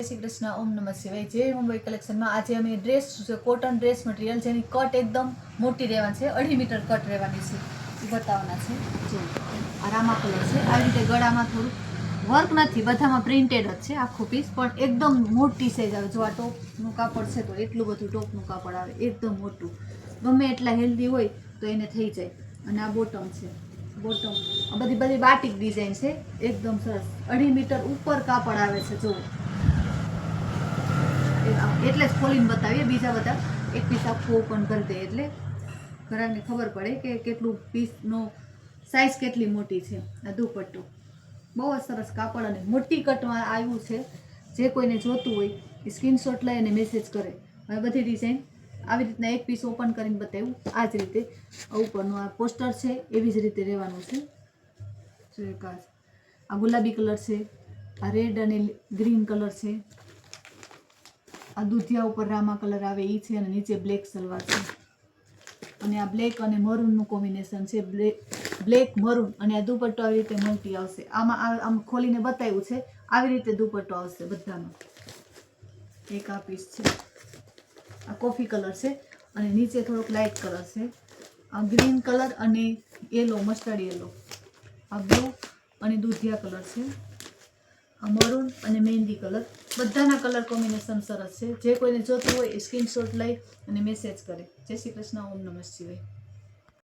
શ્રી ઓમ નમઃ શિવાય. જે મુંબઈ કલેક્શનમાં આજે અમે ડ્રેસ છે કોટન ડ્રેસ મટીરિયલ જેની કટ એકદમ મોટી રહેવાની છે, અઢી મીટર કટ રહેવાની છે. એ બતાવવાના છે. જો, આ રામા કલર છે. આવી રીતે ગળામાં થોડું વર્ક નથી, બધામાં પ્રિન્ટેડ જ છે આખું પીસ પણ એકદમ મોટી સાઈઝ આવે. જો આ ટોપનું કાપડ છે, તો એટલું બધું ટોપનું કાપડ આવે. એકદમ મોટું. ગમે એટલા હેલ્ધી હોય, તો એને થઈ જાય. અને આ બોટમ છે. બોટમ આ બધી બધી બાટિક ડિઝાઇન છે. એકદમ સરસ. અઢી મીટર ઉપર કાપડ આવે છે આ- એટલે જ ખોલીને બતાવીએ, બીજા બધા એક પીસ આખું ઓપન કરી દે એટલે ઘરાને ખબર પડે કે કેટલું પીસનો સાઇઝ કેટલી મોટી છે. આ દુપટ્ટો. બહુ જ સરસ કાપડ અને મોટી કટમાં આવ્યું છે. જે કોઈને જોતું હોય એ સ્ક્રીનશોટ લઈ અને મેસેજ કરે. હવે બધી ડિઝાઇન આવી રીતના એક પીસ ઓપન કરીને બતાવ્યું. આ જ રીતે ઉપરનું આ પોસ્ટર છે, એવી જ રીતે રહેવાનું છે. આ ગુલાબી કલર છે, આ રેડ અને ગ્રીન કલર છે. આ દુધિયા ઉપર રામા કલર આવે એ છે અને નીચે બ્લેક સલવાર છે. અને આ બ્લેક અને મરૂનનું કોમ્બિનેશન છે. બ્લેક, મરૂન અને આ દુપટ્ટો આવી રીતે મલ્ટી આવશે. આમાં આમ ખોલીને બતાવ્યું છે. આવી રીતે દુપટ્ટો આવશે બધામાં એક આ પીસ છે. આ કોફી કલર છે અને નીચે થોડોક લાઇટ કલર છે. આ ગ્રીન કલર અને યલો મસ્ટર્ડ યલો આ બ્લુ અને દૂધિયા કલર છે. મરૂન અને મહેંદી કલર. બધાના કલર કોમ્બિનેશન સરસ છે. જે કોઈને જોતું હોય એ સ્ક્રીનશોટ લઈ અને મેસેજ કરે. જય શ્રી કૃષ્ણ, ઓમ નમઃ શિવાય.